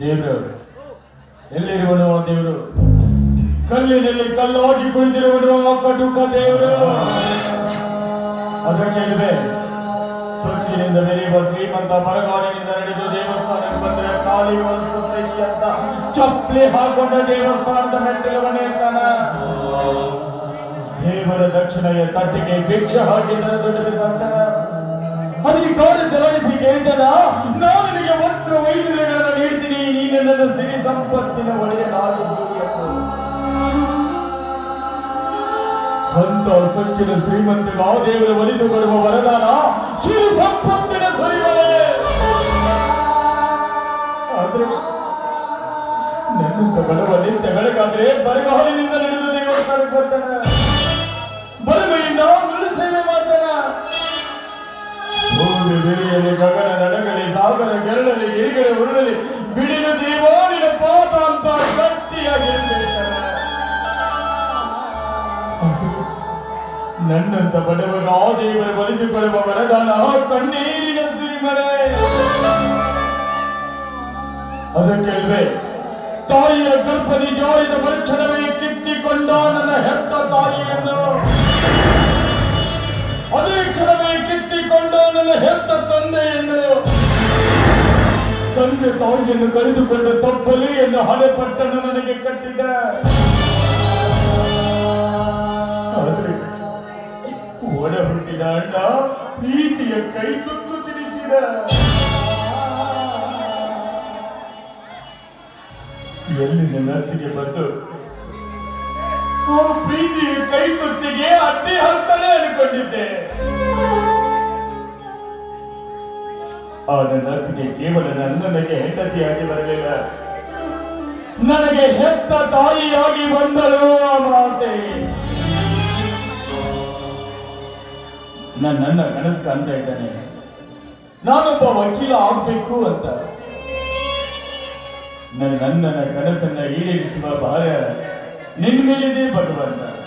ದೇವರು ಎಲ್ಲಿರುವನು ಆ ದೇವರು? ಕಲ್ಲಿನಲ್ಲಿ ಕಲ್ಲಾಗಿ ಕುಳಿತಿರುವನು ಆ ಕಟುಕ ದೇವರು. ಅದಕ್ಕೆ ಸೊಕ್ಕಿನಿಂದ ಬೆರೆಯುವ ಶ್ರೀಮಂತ ಮರಗಾಡಿನಿಂದ ನಡೆದು ದೇವಸ್ಥಾನಕ್ಕೆ ಬಂದರೆ ಸುತ್ತೈತಿ ಅಂತ ಚಪ್ಪಲಿ ಹಾಕೊಂಡ ದೇವಸ್ಥಾನದ ಮೆಟ್ಟಿಲವನೇ ಇರ್ತಾನ ದೇವರ ದಕ್ಷಿಣೆಯ ತಟ್ಟಿಗೆ ಭಿಕ್ಷೆ ಹಾಕಿದರೆ ದೊಡ್ಡ ಸಂತನ. ಅಧಿಕಾರ ಚಲಾಯಿಸಿ ಕೇಳ್ತಾನ ನಾನು ನಿನಗೆ ವಸ್ತ್ರ ನೀನು ನನ್ನ ಸಿರಿ ಸಂಪತ್ತಿನ ನಾಗಿಸು ಎಂದು. ಅಂತ ಸೊಕ್ಕಿನ ಶ್ರೀಮಂತ ಆ ಒಲಿದು ಬರುವ ವರದಾನ ಸಿರಿ ಸಂಪತ್ತಿನ ಸುರಿವಳೆ ಆದ್ರೆ ನನ್ನಂತ ಬಡವ ನಿಂತ ಬೆಳಗಾದ್ರೆ ಬರಗಾಲಿನಿಂದ ನಡೆದು ಬಲಮೆಯಿಂದ ಸೇವೆ ಗಗನ ನಡಗಲಿ ಸಾಗರ ಕೆರಳಲಿ ಗಿರಿಗಡೆ ಉರುಳಲಿ ಬಿಡಿನ ನಿನ್ನ ಪಾಪ ಅಂತ ಗಟ್ಟಿಯಾಗಿ. ನನ್ನಂತ ಬಡವರ ಆ ದೇವರ ಬಲಿದುಕೊಳ್ಳುವ ಆ ಕಣ್ಣೀರಿನ ಸಿರಿಮಳೆ. ಅದಕ್ಕೆ ತಾಯಿಯ ಗರ್ಭದಿ ಜಾರಿದ ಮರುಕ್ಷಣವೇ ಕಿತ್ತಿಕೊಂಡ ನನ್ನ ಹೆತ್ತ ತಾಯಿಯನ್ನು? ಅದೇ ಕ್ಷಣವೇ ಕಿತ್ತಿಕೊಂಡ ನನ್ನ ಹೆತ್ತ ತಂದೆಯನ್ನು? ತಂದೆ ತಾಯಿಯನ್ನು ತಪ್ಪಲಿ ಎಂದು ಪಟ್ಟಣ ನನಗೆ ಕಟ್ಟಿದ. ಒಡ ಹುಟ್ಟಿದ ಅಣ್ಣ ಪ್ರೀತಿಯ ಕೈ ತುತ್ತು ತಿಳಿಸಿದ ಎಲ್ಲಿ ನನ್ನ ಅತ್ತಿಗೆ ಬಂದು ಪ್ರೀತಿಯ ಕೈ ತುತ್ತಿಗೆ ಅತ್ತಿ ಹಾಕ್ತಾನೆ ಅನ್ಕೊಂಡಿದ್ದೆ. ಆ ನನ್ನ ಕೇವಲ ನನ್ನನಿಗೆ ಹೆಂಡತಿಯಾಗಿ ಬರಲಿಲ್ಲ. ನನಗೆ ಹೆತ್ತ ತಾಯಿಯಾಗಿ ಬಂದಳು ಆ ಮಾತೆ. ನಾನು ನನ್ನ ಕನಸು ಅಂತ ಇದ್ದಾನೆ. ನಾನೊಬ್ಬ ವಕೀಲ ಆಗ್ಬೇಕು ಅಂತ. ನನ್ನ ನನ್ನ ಕನಸನ್ನ ಈಡೇರಿಸುವ ಭಾರ ನಿನ್ನ ಮೇಲಿದೆ ಭಗವಂತ.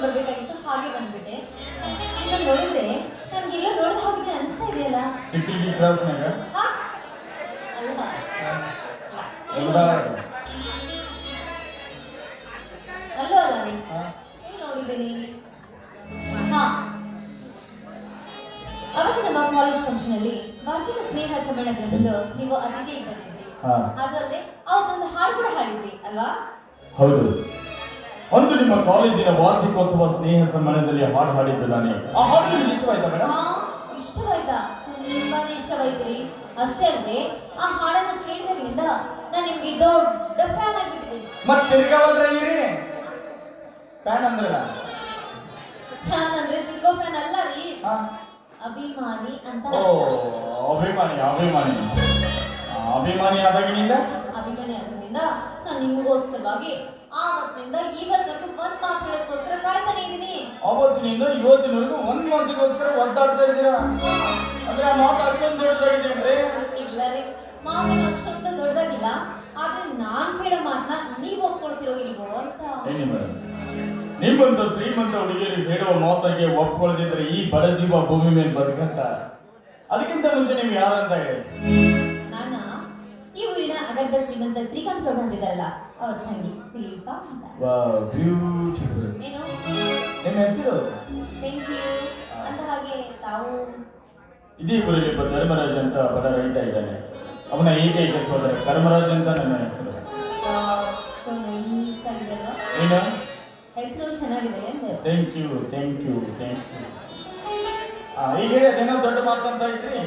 ಬರ್ಬೇಕಾಗಿತ್ತು ಹಾಗೆ ಬಂದ್ಬಿಟ್ಟೆ. ಈಗ ನೋಡಿದ್ರೆ ನನ್ಗೆಲ್ಲ ನೋಡಿದ ಹಾಗೆ ಅನಿಸ್ತಾ ಇದೆಯಲ್ಲ? ಕ್ಲಾಸ್ನಾಗ ಎಲ್ಲ? ಅಲ್ಲೋ ಅಲ್ಲ ರೀ ಎಲ್ಲಿ ನೋಡಿದ್ದೀನಿ ಹಾ. ಅವತ್ತು ನಮ್ಮ ಕಾಲೇಜ್ ಫಂಕ್ಷನ್ ಅಲ್ಲಿ ವಾರ್ಷಿಕ ಸ್ನೇಹ ಸಮ್ಮೇಳನದಂದು ನೀವು ಅತಿಥಿಯಾಗಿ ಬಂದಿದ್ರಿ ಅದಲ್ಲದೆ ಅವತ್ತೊಂದು ಹಾಡು ಕೂಡ ಹಾಡಿದ್ರಿ ಅಲ್ವಾ? ಹೌದು. ಒಂದು ನಿಮ್ಮ ಕಾಲೇಜಿನ ವಾರ್ಷಿಕೋತ್ಸವ ಸ್ನೇಹ ಸಮ್ಮಾನದಲ್ಲಿ ಹಾಡು ಹಾಡಿದ್ದು ನಾನು ಆ ಹಾಡು ನಿಮ್ಗೆ ಇಷ್ಟವಾಯ್ತಾ ಮೇಡಮ್ ಇಷ್ಟವಾಯ್ತಾ? ತುಂಬಾನೇ ಇಷ್ಟವಾಯ್ತು ರೀ ಅಷ್ಟೇ ಅಲ್ಲದೆ ಆ ಹಾಡನ್ನು ಕೇಳಿದ್ರಿಂದ ನಾನು ನಿಮ್ಗೆ ದೊಡ್ಡ ಫ್ಯಾನ್ ಆಗಿಬಿಟ್ಟಿದ್ದೀನಿ. ಮತ್ತೆ ತಿರ್ಗಾ ಇರಿ ಫ್ಯಾನ್ ಅಂದ್ರಲ್ಲ ಫ್ಯಾನ್ ಅಂದ್ರೆ ತಿರ್ಗೋ ಫ್ಯಾನ್ ಅಲ್ಲ ರೀ. ಅಭಿಮಾನಿ ಅಂತ. ಓ ಅಭಿಮಾನಿ ಅಭಿಮಾನಿ. ಅಭಿಮಾನಿ ಆದಾಗಿನಿಂದ? ಅಭಿಮಾನಿ ಆದ್ರಿಂದ ನಾನು ನಿಮಗೋಸ್ಕರವಾಗಿ ಆವತ್ತಿನಿಂದ ಇವತ್ತವರೆಗೂ ಒಂದ್ ಮಾತು ಹೇಳೋದಕ್ಕೋಸ್ಕರ ಕಾಯ್ತಾನೆ ಅವತ್ತಿನಿಂದ ಇವತ್ತಿನವರೆಗೂ ಒಂದ್ ಮಾತಿಗೋಸ್ಕರ ಒದ್ದಾಡ್ತಾ ಇದ್ದೀರಾ? ಅಂದ್ರೆ ಆ ಮಾತು ಅಷ್ಟೊಂದು ದೊಡ್ಡದಾಗಿದೆ ಅಂದ್ರೆ? ಇಲ್ಲ ರೀ ಮಾತು ಅಷ್ಟೊಂದು ದೊಡ್ಡದಾಗಿಲ್ಲ. ಆದ್ರೆ ನಾನ್ ಕೇಳೋ ಮಾತನ್ನ ನೀವ್ ಒಪ್ಕೊಳ್ತಿರೋ ಇಲ್ವೋ ಅಂತ. ಮೇಡಮ್ ನಿಮ್ಮಂತ ಶ್ರೀಮಂತ ಹುಡುಗಿಯರು ಹೇಳುವ ಮಾತಿಗೆ ಒಪ್ಕೊಳ್ಳದಿದ್ರೆ ಈ ಬರಜೀವ ಭೂಮಿ ಮೇಲೆ ಬದುಕಂತ? ಅದಕ್ಕಿಂತ ಮುಂಚೆ ನೀವು ಯಾರಂತ ಹೇಳಿ? ನಗರದ ಶ್ರೀಮಂತ ಶ್ರೀಕಾಂತ್ ಪ್ರಭು ಅಂತಿದ್ದಾರಲ್ಲ ಅವ್ರ ತಂಗಿ ಶಿಲ್ಪ ಅಂತ. ಬ್ಯೂಟಿಫುಲ್ ಏನು? ನಿಮ್ಮ ಹೆಸರು? ಥ್ಯಾಂಕ್ ಯು ಅಂತ ಹಾಗೆ ತಾವು ಇದೇ ಊರಲ್ಲಿ ಒಬ್ಬ ಧರ್ಮರಾಜ್ ಅಂತ ಪದ ರೈತ ಇದ್ದಾನೆ. ಅವನ ಏಕೈಕ ಸೋದರ. ಧರ್ಮರಾಜ್ ಅಂತ ನನ್ನ ಹೆಸರು. ಸೊ ನೈಸ್ ಆಗಿದೆಲ್ವಾ ಏನು? ಹೆಸರು ಚೆನ್ನಾಗಿದೆ ಅಂದ್ರೆ thank you thank you thank you ಈಗ ಏನೋ ದೊಡ್ಡ ಮಾತಂತ ಇದ್ರಿ?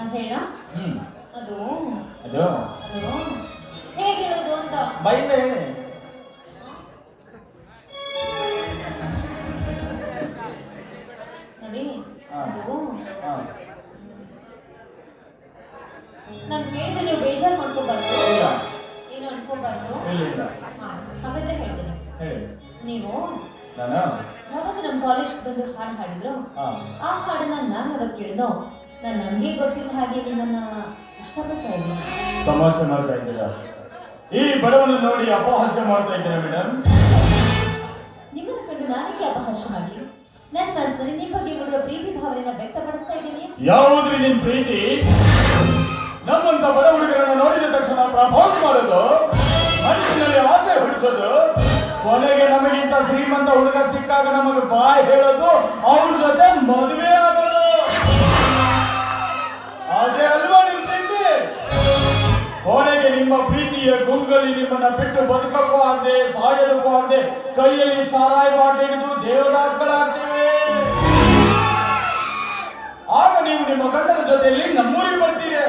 ಅಂತ ಹೇಳ ಹ್ಮ್. ಅದು ಅದು ಹೇಗೆ ಹೇಳೋದು ಅಂತ? ಹೇಳಿ. ನೋಡಿ. ಅದು. ನಾನು ಕೇಳಿದ್ರೆ ನೀವು ಬೇಜಾರು ಮಾಡ್ಕೋಬಾರ್ದು. ಏನು ಅನ್ಕೋಬಾರ್ದು? ಹಾಗಾದ್ರೆ ಹೇಳ್ತೀನಿ. ಹೇಳಿ. ನೀವು ನಾನು? ಯಾವಾಗ ನಮ್ಮ ಕಾಲೇಜ್ ಬಂದು ಹಾಡು ಹಾಡಿದ್ರು? ಆ ಹಾಡನ್ನ ನಾನು ಯಾವಾಗ ಕೇಳಿದೋ ನಾನು ನನಗೆ ಗೊತ್ತಿಲ್ಲ ಹಾಗೆ ನಿಮ್ಮನ್ನ ತಮಾಷೆ ಮಾಡ್ತಾ ಇದ್ದೀರಾ? ಈ ಬಡವನ ನೋಡಿ ಅಪಹಾಸ್ಯ ಮಾಡ್ತಾ ಇದ್ದೀರಾ ಮೇಡಮ್ ನಿಮ್ಮನ್ನ ಕಂಡು ನಾನೇಕೆ ಅಪಹಾಸ ಮಾಡಲಿ? ನನ್ನ ಮನಸ್ಸಿನಲ್ಲಿ ನಿಮ್ಮ ಬಗ್ಗೆ ಪ್ರೀತಿ ಭಾವನೆನ ವ್ಯಕ್ತಪಡಿಸ್ತಾ ಇದ್ದೀನಿ. ಯಾವುದ್ರಿ ನಿಮ್ ಪ್ರೀತಿ? ನಮ್ಮಂತ ಬಡ ಹುಡುಗರನ್ನ ನೋಡಿದ ತಕ್ಷಣ ಪ್ರಪೋಸ್ ಮಾಡೋದು ಮನಸ್ಸಿನಲ್ಲಿ ಆಸೆ ಹುಡಿಸೋದು ಕೊನೆಗೆ ನಮಗಿಂತ ಶ್ರೀಮಂತ ಹುಡುಗ ಸಿಕ್ಕಾಗ ನಮಗೆ ಬಾಯ್ ಹೇಳೋದು ಅವ್ರ ಜೊತೆ ಆಗದೆ ಸಾಯೋದಕ್ಕೂ ಆಗದೆ ಕೈಯಲ್ಲಿ ಸಾರಾಯ ಬಾಟಲಿ ಹಿಡಿದು ಆಗ ನೀವು ನಿಮ್ಮ ಗಂಡನ ಜೊತೆಯಲ್ಲಿ ನಮ್ಮೂರಿಗೆ ಬರ್ತೀರಿ.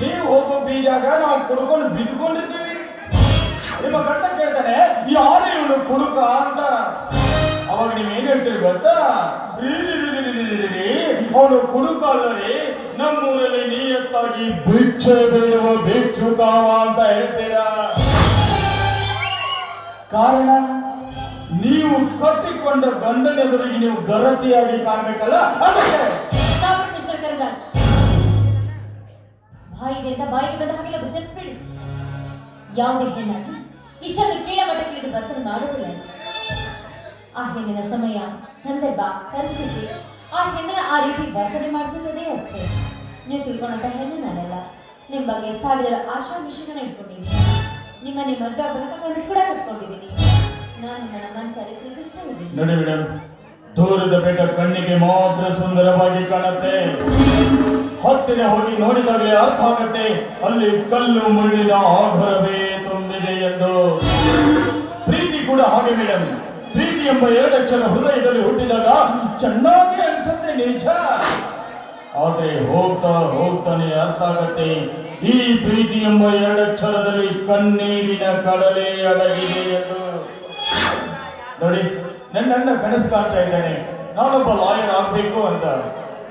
ನೀವು ಹೋಗೋ ಬೀಜಾಗ, ನಾವು ಕುಡ್ಕೊಂಡು ಬಿದ್ಕೊಂಡಿದ್ದೀವಿ ನಿಮ್ಮ ಗಂಡ ಕೇಳ್ತಾನೆ ಯಾರು ಇವನು ಕುಡುಕ ಅಂತ. ಅವಾಗ ನೀವ್ ಏನ್ ಹೇಳ್ತೀರಿ ಗೊತ್ತಾ? ಅವನು ಕುಡುಕ ಅಲ್ಲರಿ ನಮ್ಮೂರಲ್ಲಿ ನಿಯತ್ತಾಗಿ ಭಿಕ್ಷೆ ಬೇಡುವ ಭಿಕ್ಷುಕಾವ ಅಂತ ಹೇಳ್ತೀರಾ? ಕಾರಣ, ನೀವು ಕಟ್ಟಿಕೊಂಡ ಗಂಡನ ಎದುರಿಗೆ ನೀವು ಗರತಿಯಾಗಿ ಕಾಣಬೇಕಲ್ಲ? ಅದಕ್ಕೆ! ಬಾಯಿಗೆ ಬಂದ ಹಾಗೆಲ್ಲ ಬುಚ್ಚರಿಸ್ಬೇಡಿ ಯಾವುದೇ ಹೆಣ್ಣಾಗಿ, ಇಷ್ಟೊಂದು ಕೀಳ ಮಟ್ಟಕ್ಕೆ ಬರ್ತದೆ ಮಾಡೋದಿಲ್ಲ ಆ ಹೆಣ್ಣಿನ ಸಮಯ, ಸಂದರ್ಭ, ಪರಿಸ್ಥಿತಿ, ಆ ಹೆಣ್ಣನ್ನ ಆ ರೀತಿ ವರ್ತನೆ ಮಾಡಿಸುತ್ತದೆ ಅಷ್ಟೇ. ನೀವು ತಿಳ್ಕೊಂಡಂತ ಹೆಣ್ಣು ನಾನಲ್ಲ. ನಿಮ್ಮ ಬಗ್ಗೆ ಸಾವಿರ ಆಶಾ ವಿಷಯಗಳನ್ನ ಇಟ್ಕೊಂಡಿದ್ದೀನಿ. ಮದುವೆ ಆಗಬೇಕಂತ ಕನಸು ಕೂಡ ಕಟ್ಕೊಂಡಿದ್ದೀನಿ ನಾನು ನನ್ನ ಮನಸ್ಸಲ್ಲಿ ಇದ್ದೀನಿ ನೋಡಿ ಮೇಡಮ್, ದೂರದ ಬೆಟ್ಟ ಕಣ್ಣಿಗೆ ಮಾತ್ರ ಸುಂದರವಾಗಿ ಕಾಣುತ್ತೆ. ಹತ್ತಿರ ಹೋಗಿ ನೋಡಿದಾಗಲೇ ಅರ್ಥ ಆಗತ್ತೆ, ಅಲ್ಲಿ ಕಲ್ಲು ಮುಳ್ಳಿನ ಆಭರವೇ ತುಂಬಿದೆ ಎಂದು. ಪ್ರೀತಿ ಕೂಡ ಹಾಗೆ ಮೇಡಮ್. ಪ್ರೀತಿ ಎಂಬ ಎರಡಕ್ಷರ ಹೃದಯದಲ್ಲಿ ಹುಟ್ಟಿದಾಗ ಚೆನ್ನಾಗಿ ಅನ್ಸುತ್ತೆ ನಿಜ. ಆದ್ರೆ ಹೋಗ್ತಾ ಹೋಗ್ತಾನೆ ಅರ್ಥ ಆಗತ್ತೆ. ಈ ಪ್ರೀತಿ ಎಂಬ ಎರಡಕ್ಷರದಲ್ಲಿ ಕಣ್ಣೀರಿನ ಕಡಲೆ ಅಡಗಿದೆ ಎಂದು. ನೋಡಿ ನನ್ನ ನನ್ನ ಕನಸು ಕಾಣ್ತಾ ಇದ್ದಾನೆ. ನಾನೊಬ್ಬ ಲಾಯರ್ ಆಗ್ಬೇಕು ಅಂತ.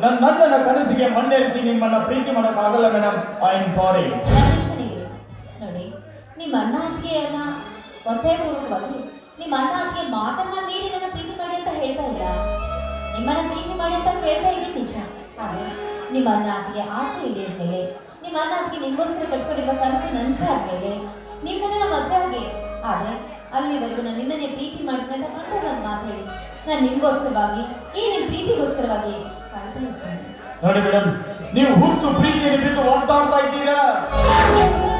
ನನ್ನ ನನ್ನ ಕನಸಿಗೆ ಮಣ್ಣೆರಿಸಿ ನಿಮ್ಮನ್ನ ಪ್ರೀತಿ ಮಾಡಕ್ ಆಗಲ್ಲ ಮೇಡಮ್ ಐ ಆಮ್ ಸಾರಿ ನೋಡಿ, ನಿಮ್ಮ ಅಣ್ಣ ಅತ್ತಿಗೆಯನ್ನ ನಿಮ್ಮ ಅತ್ತಿಗೆ ಮಾತನ್ನ ಮೀರಿ ನನ್ನ ಪ್ರೀತಿ ಮಾಡಿ ಅಂತ ಹೇಳ್ತಾ ಇಲ್ಲ ನಿಮ್ಮನ್ನ ಪ್ರೀತಿ ಮಾಡಿ ಅಂತ ಕೇಳ್ತಾ ಇದ್ದೀನಿ ನಿಜ. ನಿಮ್ಮ ಅತ್ತಿಗೆ ಆಸೆ ಈಡೇರಿದ ಮೇಲೆ? ನಿಮ್ಮ ಅದಕ್ಕೆ ನಿಮಗೋಸ್ಕರ ಕಟ್ಕೊಂಡಿರುವ ಕನಸು ನನಸೇ ಆದ್ಮೇಲೆ ನಿಮ್ಮನ್ನ ನಮ್ಮ ಮದುವೆ ಆಗಿ ಆದ್ರೆ, ಅಲ್ಲಿವರೆಗೂ ನಾನು ನಿನ್ನನ್ನೇ ಪ್ರೀತಿ ಮಾಡ್ತೀನಿ ಅಂತ ಮತ್ತೆ ಒಂದು ಮಾತು ನಾನು ನಿಮ್ಗೋಸ್ಕರವಾಗಿ, ಈ ನಿಮ್ಮ ಪ್ರೀತಿಗೋಸ್ಕರವಾಗಿ ನೋಡಿ ಮೇಡಮ್, ನೀವು ಹುಟ್ಟು ಪ್ರೀತಿಯಲ್ಲಿ ಬಿದ್ದು ಒದ್ದಾಡ್ತಾ ಇದ್ದೀರಾ?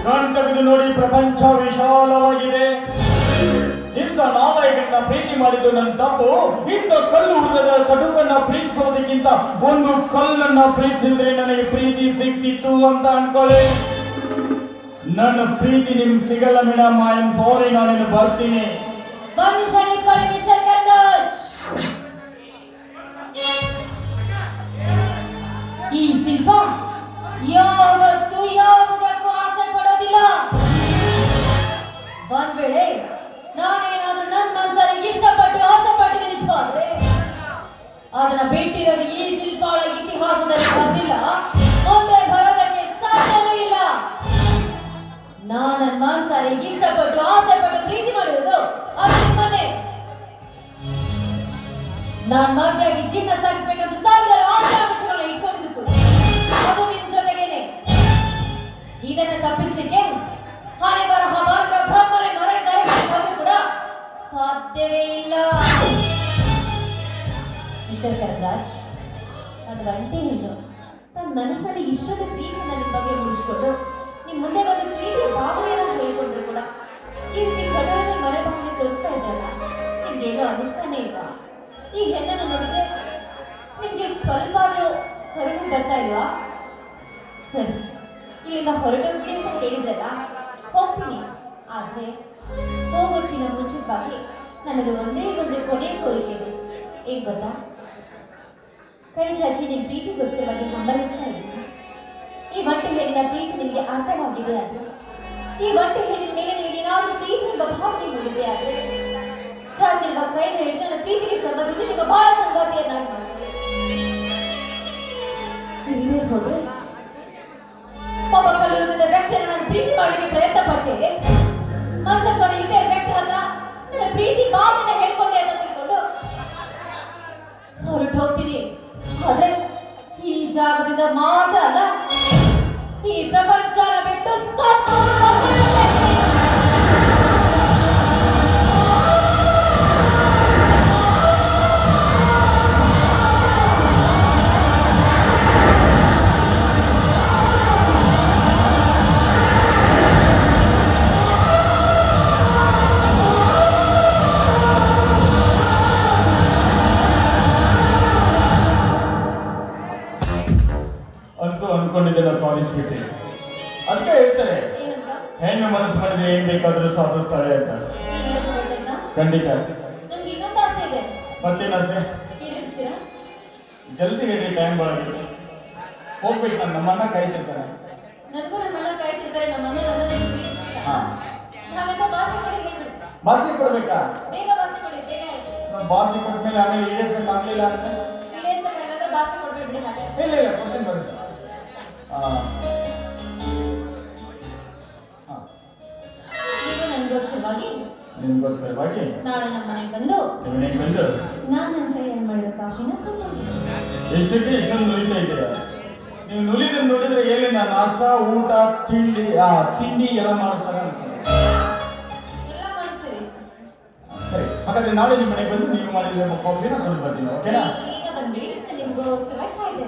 ಕಣ್ ನೋಡಿ, ಪ್ರಪಂಚ ವಿಶಾಲವಾಗಿದೆ. ಇಂಥ ನಾಲಯಗಳನ್ನ ಪ್ರೀತಿ ಮಾಡಿದ್ದು ನನ್ನ ತಪ್ಪು. ಇಂಥ ಕಲ್ಲು ಹುಡುಗರ ಕಡುಕನ್ನ ಪ್ರೀತಿಸೋದಕ್ಕಿಂತ ಒಂದು ಕಲ್ಲನ್ನ ಪ್ರೀತಿಸಿದ್ರೆ ನನಗೆ ಪ್ರೀತಿ ಸಿಕ್ತಿತ್ತು ಅಂತ ಅನ್ಕೊಳ್ಳಿ. ನನ್ನ ಪ್ರೀತಿ ನಿಮ್ ಸಿಗಲ್ಲ ಮೇಡಮ್. ಐ ಆಮ್ ಸಾರಿ ನಾನು ಬರ್ತೀನಿ. ಈ ಶಿಲ್ಪ ಯಾವತ್ತು ಅದನ್ನ ಬಿಟ್ಟಿರೋದು ಈ ಶಿಲ್ಪಾಳ ಇತಿಹಾಸದಲ್ಲಿ ಬಂದಿಲ್ಲ. ಮುಂದೆ ಬರೋದಕ್ಕೆ ಸಾಧ್ಯವೂ ಇಲ್ಲ. ನಾನು ಮನಸ್ಸಲ್ಲಿ ಇಷ್ಟಪಟ್ಟು ಆಸೆ ಪಟ್ಟು ಪ್ರೀತಿ ಮಾಡಿರೋದು ಅದು ನಿಮ್ಮನ್ನೇ. ನಾನ್ ಮದುವೆಯಾಗಿ ಜೀವನ ಸಾಗಿಸ್ಬೇಕಂತ ಸಾವಿರಾರು ಆಕಾಂಕ್ಷೆಗಳನ್ನ ಇಟ್ಕೊಂಡಿದ್ದು ಕೂಡ ಅದು ನಿಮ್ ಜೊತೆಗೇನೆ. ಇದನ್ನ ತಪ್ಪಿಸ್ಲಿಕ್ಕೆ ಹಣೆ ಬರಹ ಮಾತ್ರ ಬ್ರಹ್ಮನೆ ಬಂದ್ರು ಕೂಡ ಸಾಧ್ಯವೇ ಇಲ್ಲ. ಈಶ್ವರ್ ಕರರಾಜ್ ಅದು ಒಂಟಿ ಹೆಣ್ಣು ತನ್ನ ಮನಸ್ಸಲ್ಲಿ ಇಷ್ಟೊಂದು ಪ್ರೀತಿ ನನ್ನ ಬಗ್ಗೆ ಉಳಿಸ್ಕೊಂಡು ನಿಮ್ಮ ಮುಂದೆ ಬಂದು ಪ್ರೀತಿ ಭಾವನೆಯನ್ನು ಹೇಳ್ಕೊಂಡ್ರು ಕೂಡ. ಈ ರೀತಿ ಕನ್ನಡದ ಮನಭಾವನೆ ತೋರಿಸ್ತಾ ಇದ್ದಲ್ಲ ನಿಮ್ಗೇನೋ ಅನಿಸ್ತಾನೆ ಇಲ್ಲ. ಈ ಹೆಣ್ಣನ್ನು ನೋಡಿದ್ರೆ ನಿಮಗೆ ಸ್ವಲ್ಪ ಹೊರಗು ಬರ್ತಾ ಇಲ್ವಾ? ಸರಿ, ಇಲ್ಲಿಂದ ಹೊರಟೋಗಿ ಅಂತ ಹೇಳಿದ್ರಲ್ಲ, ಹೋಗ್ತೀನಿ. ಆದರೆ ಹೋಗೋಕ್ಕಿಂತ ಮುಂಚಿತವಾಗಿ ನನಗೆ ಒಂದೇ ಒಂದು ಕೊನೆ ಕೋರಿಕೆ ಇದೆ. ಏನು ಗೊತ್ತಾ? ಕೈ ಚಾಚಿ ನಿಮ್ ಪ್ರೀತಿಗೋಸ್ಕರವಾಗಿ ಹಂಬಲಿಸ್ತಾ ಇದ್ದೀನಿ ಈ ಒಂಟೆ ಹೇಳಿದ ಪ್ರೀತಿ ನಿಮಗೆ ಅರ್ಥವಾಗಿದೆ ಆದ್ರೆ? ಈ ಬಟ್ಟೆ ಹೇಳಿದ ಮೇಲೆ ನಿಮಗೆ ನಾವು ಪ್ರೀತಿ ಎಂಬ ಭಾವನೆ ಮೂಡಿದೆ ಚಾಚಿ ಎಂಬ ಕೈ ಹಿಡಿದು ನನ್ನ ಪ್ರೀತಿಗೆ ಸಂಬಂಧಿಸಿ ನಿಮ್ಮ ಬಹಳ ಸಂಗಾತಿಯನ್ನಾಗಿ ಮಾಡ್ತೀನಿ. ನೀವೇ ಒಬ್ಬ ಕಲ್ಲುರದ ವ್ಯಕ್ತಿಯನ್ನು ನಾನು ಪ್ರೀತಿ ಮಾಡಲಿಕ್ಕೆ ಪ್ರಯತ್ನ ಪಟ್ಟೆ ಮಂಚಪ್ಪ ಇಲ್ಲದೆ ವ್ಯಕ್ತಿ ಹತ್ರ ನನ್ನ ಪ್ರೀತಿ ಭಾವನೆ ಹೇಳ್ಕೊಂಡೆ ಅಂತ ತಿಳ್ಕೊಂಡು ಹೊರಟು ಹೋಗ್ತೀನಿ ಆದ್ರೆ ಈ ಜಾಗದಿಂದ ಮಾತ್ರ ಅಲ್ಲ ಈ ಪ್ರಪಂಚನ ಬಿಟ್ಟು ಸತ್ತು ಖಂಡಿತ. ಮತ್ತೇನು ಆಸೆ ಜಲ್ದಿ ಹೇಳಿ ಟೈಮ್ ಬಾಳಕ್ಕೆ ಹೋಗ್ಬೇಕು ನಾನು ನಮ್ಮನ್ನ ಕಾಯ್ತಿರ್ತಾರೆ. ಬಾಸಿ ಕೊಡ್ಬೇಕಾ? ಬಾಸಿ ಕೊಟ್ಮೇಲೆ ಆಮೇಲೆ ಈಡೇರ್ಸಕ್ ಆಗ್ಲಿಲ್ಲ ಅಂತ ಇಲ್ಲೇ ಇಲ್ಲ ಕೊಡ್ತೀನಿ ಬರ್ರಿ ನಿಮ್ಗೋಸ್ಕರವಾಗಿ ನಾಳೆ ನಮ್ಮ ಮನೆಗೆ ಬಂದು ಮನೆಗೆ ಬಂದು? ನಾನು ಎಷ್ಟಕ್ಕೆ ನುಲಿತಾ ಇದ್ದೀರಾ ನೀವು ನುಲಿದನ್ನು ನೋಡಿದ್ರೆ ಏನಿಲ್ಲ ನಾಷ್ಟ ಊಟ ತಿಂಡಿ ಆ ತಿಂಡಿ ಎಲ್ಲ ಮಾಡಿಸ್ತಾರೆ ಅಂತ. ಎಲ್ಲ ಮಾಡಿಸ್ತೀರಿ ಸರಿ ಹಾಗಾದ್ರೆ ನಾಳೆ ನಿಮ್ಮ ಮನೆಗೆ ಬಂದು ನೀವು ಮಾಡಿದ್ರೆ ಕಾಫಿನ ಕುಡಿದು ಬರ್ತೀನಿ ಓಕೆನಾ? ಈಗ ಬಂದ್ಬಿಡಿ ನಾನು ನಿಮಗೋಸ್ಕರ ಕಾಯ್ದೆ